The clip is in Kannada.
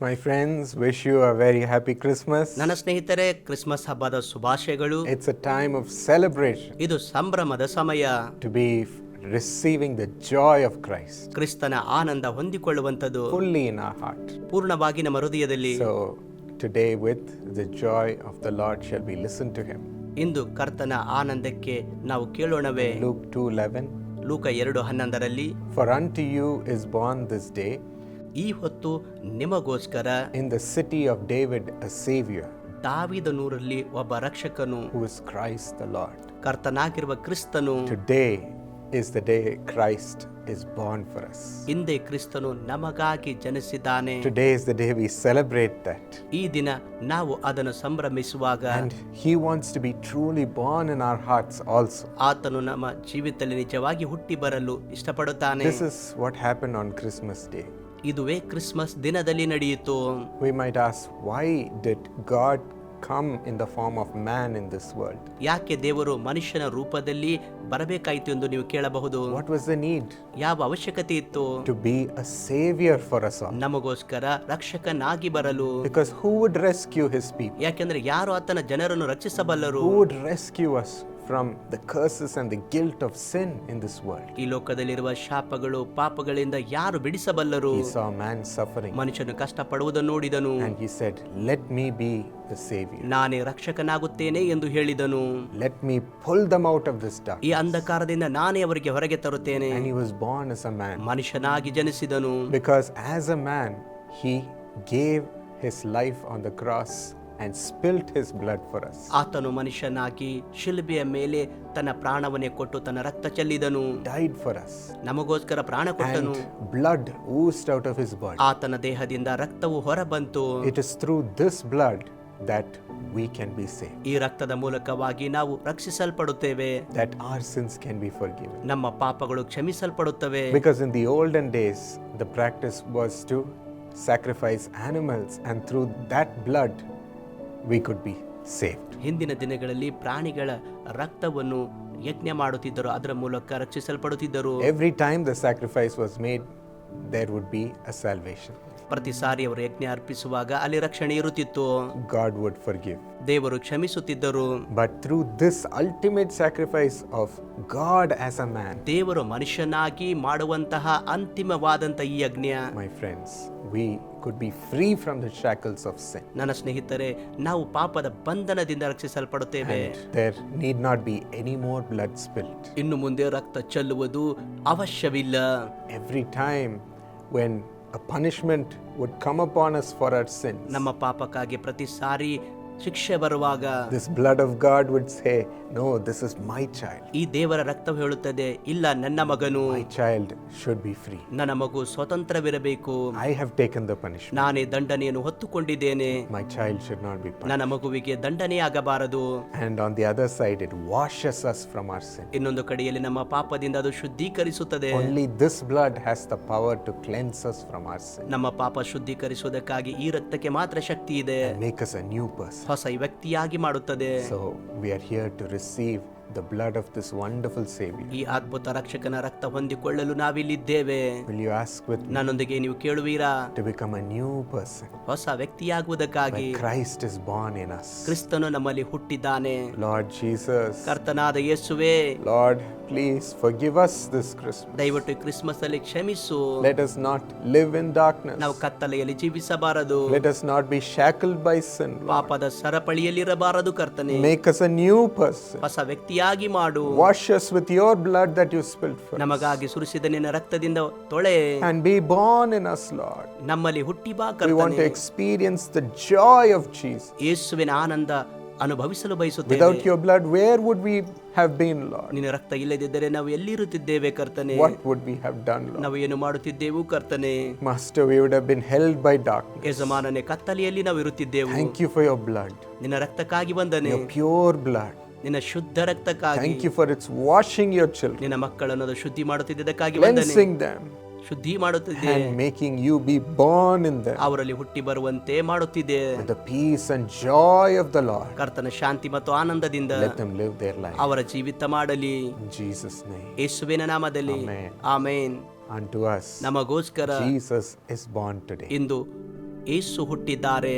My friends, wish you a very happy Christmas. ನನ್ನ ಸ್ನೇಹಿತರೆ ಕ್ರಿಸ್ಮಸ್ ಹಬ್ಬದ ಶುಭಾಶಯಗಳು It's a time of celebration ಇದು ಸಂಭ್ರಮದ ಸಮಯ to be f- receiving the joy of Christ ಕ್ರಿಸ್ತನ ಆನಂದ ಹೊಂದಿಕೊಳ್ಳುವಂಥದ್ದು fully in our heart. ಪೂರ್ಣವಾಗಿ ನಮ್ಮ ಹೃದಯದಲ್ಲಿ So, today, with the joy of the Lord, shall we listen to Him. ಇಂದು ಕರ್ತನ ಆನಂದಕ್ಕೆ ನಾವು ಕೇಳೋಣವೇ Luke 2:11. ಲೂಕ ಎರಡು ಹನ್ನೊಂದರಲ್ಲಿ For unto you is born this day ಈ ಹೊತ್ತು ನಿಮಗೋಸ್ಕರ in the city of David a Savior, ದಾವಿದನೂರಲ್ಲಿ ಒಬ್ಬ ರಕ್ಷಕನು who is Christ the Lord. ಕರ್ತನಾಗಿರುವ ಕ್ರಿಸ್ತನು Today is the day Christ is born for us. ಹಿಂದೆ ಕ್ರಿಸ್ತನು ನಮಗಾಗಿ ಜನಿಸಿದ್ದಾನೆ Today is the day we celebrate that. ಈ ದಿನ ನಾವು ಅದನ್ನು ಸಂಭ್ರಮಿಸುವಾಗ And He wants to be truly born in our hearts also. ಆತನು ನಮ್ಮ ಜೀವಿತದಲ್ಲಿ ನಿಜವಾಗಿ ಹುಟ್ಟಿ ಬರಲು ಇಷ್ಟಪಡುತ್ತಾನೆ This is what happened on Christmas Day. ಇದುವೇ ಕ್ರಿಸ್ಮಸ್ ದಿನದಲ್ಲಿ ನಡೆಯಿತು We might ask, why did God come in the form of man in this world? ಯಾಕೆ ದೇವರು ಮನುಷ್ಯನ ರೂಪದಲ್ಲಿ ಬರಬೇಕಾಯಿತು ಎಂದು ನೀವು ಕೇಳಬಹುದು What was the need? ಯಾವ ಅವಶ್ಯಕತೆ ಇತ್ತು To be a savior for us all. ನಮಗೋಸ್ಕರ ರಕ್ಷಕನಾಗಿ ಬರಲು Because who would rescue His people? ಯಾಕೆಂದ್ರೆ ಯಾರು ಆತನ ಜನರನ್ನು ರಕ್ಷಿಸಬಲ್ಲರು Who would rescue us from the curses and the guilt of sin in this world? ಈ ಲೋಕದಲ್ಲಿರುವ ಶಾಪಗಳು ಪಾಪಗಳಿಂದ ಯಾರು ಬಿಡಿಸಬಲ್ಲರು He saw man suffering ಮನುಷ್ಯನು ಕಷ್ಟಪಡುವುದನ್ನು ನೋಡಿದನು and He said, Let me be the savior. ನಾನೇ ರಕ್ಷಕನಾಗುತ್ತೇನೆ ಎಂದು ಹೇಳಿದನು Let me pull them out of this dark. ಈ ಅಂಧಕಾರದಿಂದ ನಾನೇ ಅವರಿಗೆ ಹೊರಗೆ ತರುತ್ತೇನೆ And he was born as a man. ಮನುಷ್ಯನಾಗಿ ಜನಿಸಿದನು Because as a man, he gave his life on the cross and spilt his blood for us. ಆತನು ಮನುಷ್ಯನಾಗಿ ಶಿಲ್ಬೆಯ ಮೇಲೆ ತನ್ನ ಪ್ರಾಣವನ್ನೇ ಕೊಟ್ಟು ತನ್ನ ರಕ್ತ ಚೆಲ್ಲಿದನು Died for us. ನಮಗೋಸ್ಕರ ಪ್ರಾಣ ಕೊಟ್ಟನು And blood oozed out of his body. ಆತನ ದೇಹದಿಂದ ರಕ್ತವು ಹೊರಬಂತು It is through this blood that we can be saved, ಈ ರಕ್ತದ ಮೂಲಕವಾಗಿ ನಾವು ರಕ್ಷಿಸಲ್ಪಡುತ್ತೇವೆ that our sins can be forgiven. ನಮ್ಮ ಪಾಪಗಳು ಕ್ಷಮಿಸಲ್ಪಡುತ್ತವೆ Because in the olden days, the practice was to sacrifice animals, and through that blood, we could be saved. ಹಿಂದಿನ ದಿನಗಳಲ್ಲಿ ಪ್ರಾಣಿಗಳ ರಕ್ತವನ್ನು ಯಜ್ಞ ಮಾಡುತ್ತಿದ್ದರು ಅದರ ಮೂಲಕ ರಕ್ಷಿಸಲ್ಪಡುತ್ತಿದ್ದರು every time the sacrifice was made there would be a salvation. ಪ್ರತಿ ಸಾರಿ ಅವರು ಯಜ್ಞ ಅರ್ಪಿಸುವಾಗ ಅಲ್ಲಿ ರಕ್ಷಣೆ ಇರುತ್ತಿತ್ತು God would forgive. ದೇವರು ಕ್ಷಮಿಸುತ್ತಿದ್ದರು but through this ultimate sacrifice of God as a man ದೇವರು ಮನುಷ್ಯನಾಗಿ ಮಾಡುವಂತಹ ಅಂತಿಮವಾದಂತ ಈ ಯಜ್ಞ my friends, we could be free from the shackles of sin. ನನ್ನ ಸ್ನೇಹಿತರೆ ನಾವು ಪಾಪದ ಬಂಧನದಿಂದ ರಕ್ಷಿಸಲ್ಪಡುತ್ತೇವೆ And there need not be any more blood spilled. ಇನ್ನು ಮುಂದೆ ರಕ್ತ ಚೆಲ್ಲುವುದು ಅವಶ್ಯವಿಲ್ಲ Every time when a punishment would come upon us for our sins, ನಮ್ಮ ಪಾಪಕ್ಕಾಗಿ ಪ್ರತಿ ಸಾರಿ ಶಿಕ್ಷೆ ಬರುವಾಗ this blood of God would say no this is my child ಈ ದೇವರ ರಕ್ತವು ಹೇಳುತ್ತದೆ ಇಲ್ಲ ನನ್ನ ಮಗನು my child should be free ನನ್ನ ಮಗು ಸ್ವತಂತ್ರವಿರಬೇಕು. I have taken the punishment. ನಾನೇ ದಂಡನೆಯನ್ನು ಹೊತ್ತುಕೊಂಡಿದ್ದೇನೆ. My child should not be. ನನ್ನ ಮಗುವಿಗೆ ದಂಡನೆ ಆಗಬಾರದು and on the other side it washes us from our sin ಇನ್ನೊಂದು ಕಡೆಯಲ್ಲಿ ನಮ್ಮ ಪಾಪದಿಂದ ಅದು ಶುದ್ಧೀಕರಿಸುತ್ತದೆ. Only this blood has the power to cleanse us from our sin ನಮ್ಮ ಪಾಪ ಶುದ್ಧೀಕರಿಸುವುದಕ್ಕಾಗಿ ಈ ರಕ್ತಕ್ಕೆ ಮಾತ್ರ ಶಕ್ತಿ ಇದೆ. Make us a new person. ಹೊಸ ವ್ಯಕ್ತಿಯಾಗಿ ಮಾಡುತ್ತದೆ so we are here to receive the blood of this wonderful Savior. ಈ ಅದ್ಭುತ ರಕ್ಷಕನ ರಕ್ತ ಹೊಂದಿಕೊಳ್ಳಲು ನಾವಿಲ್ಲಿದ್ದೇವೆ Will you ask with me ನನ್ನೊಂದಿಗೆ ನೀವು ಕೇಳುವೀರಾ to become a new person? ಹೊಸ ವ್ಯಕ್ತಿಯಾಗುವುದಕ್ಕಾಗಿ Christ is born in us. ಕ್ರಿಸ್ತನು ನಮ್ಮಲ್ಲಿ ಹುಟ್ಟಿದ್ದಾನೆ Lord Jesus, ಕರ್ತನಾದ ಯೇಸುವೆ Lord, please forgive us this Christmas. ದಯವಿಟ್ಟು ಕ್ರಿಸ್ಮಸ್ ಅಲ್ಲಿ ಕ್ಷಮಿಸು Let us not live in darkness. ನಾವು ಕತ್ತಲೆಯಲ್ಲಿ ಜೀವಿಸಬಾರದು Let us not be shackled by sin. Lord. ಪಾಪದ ಸರಪಳಿಯಲ್ಲಿರಬಾರದು ಕರ್ತನೆ Make us a new person. ಹೊಸ ವ್ಯಕ್ತಿಯಾಗಿ ಮಾಡು Wash us with your blood that you spilled for us. ನಮಗಾಗಿ ಸುರಿಸಿದ ನಿನ್ನ ರಕ್ತದಿಂದ ತೊಳೆ And be born in us, Lord. ನಮ್ಮಲ್ಲಿ ಹುಟ್ಟಿ ಬಾ We want to ಕರ್ತನೆ experience the joy of Jesus. ಯೇಸುವಿನ ಆನಂದ ಅನುಭವಿಸಲು ಬಯಸುತ್ತೇವೆ Without your blood, where would we have been, Lord? ನಿನ್ನ ರಕ್ತ ಇಲ್ಲದಿದ್ದರೆ ನಾವು ಎಲ್ಲಿರುತ್ತಿದ್ದೇವೆ ಕರ್ತನೆ What would we have done, Lord? ನಾವು ಏನು ಮಾಡುತ್ತಿದ್ದೆವು ಕರ್ತನೆ Master, we would have been held by darkness. ಯಜಮಾನನೆ ಕತ್ತಲೆಯಲ್ಲಿ ನಾವು ಇರುತ್ತಿದ್ದೆವು Thank you for your blood, ನಿನ್ನ ರಕ್ತಕ್ಕಾಗಿ ಬಂದನೆ your pure blood. ನಿನ್ನ ಶುದ್ಧ ರಕ್ತಕ್ಕಾಗಿ thank you for its washing your children ನಿನ್ನ ಮಕ್ಕಳನ್ನು ಅದು ಶುದ್ಧಿ ಮಾಡುತ್ತಿದ್ದಕ್ಕಾಗಿ ವಂದನೆ. ಶುದ್ಧಿ ಮಾಡುತ್ತಿದೆ making you be born in them ಅವರಲ್ಲಿ ಹುಟ್ಟಿ ಬರುವಂತೆ ಮಾಡುತ್ತಿದೆ the peace and joy of the Lord ಕರ್ತನ ಶಾಂತಿ ಮತ್ತು ಆನಂದದಿಂದ let them live their life ಅವರ ಜೀವಿತ ಮಾಡಲಿ. ಜೀಸಸ್ ನೇಮ್ ಯೇಸುವಿನ ನಾಮದಲ್ಲಿ. ಆಮೆನ್. ಅಂಡ್ ಟು ಅಸ್ ನಮಗೋಸ್ಕರ ಜೀಸಸ್ ಇಸ್ ಬೋರ್ನ್ ಟುಡೇ ಇಂದು ಯೇಸು ಹುಟ್ಟಿದ್ದಾರೆ.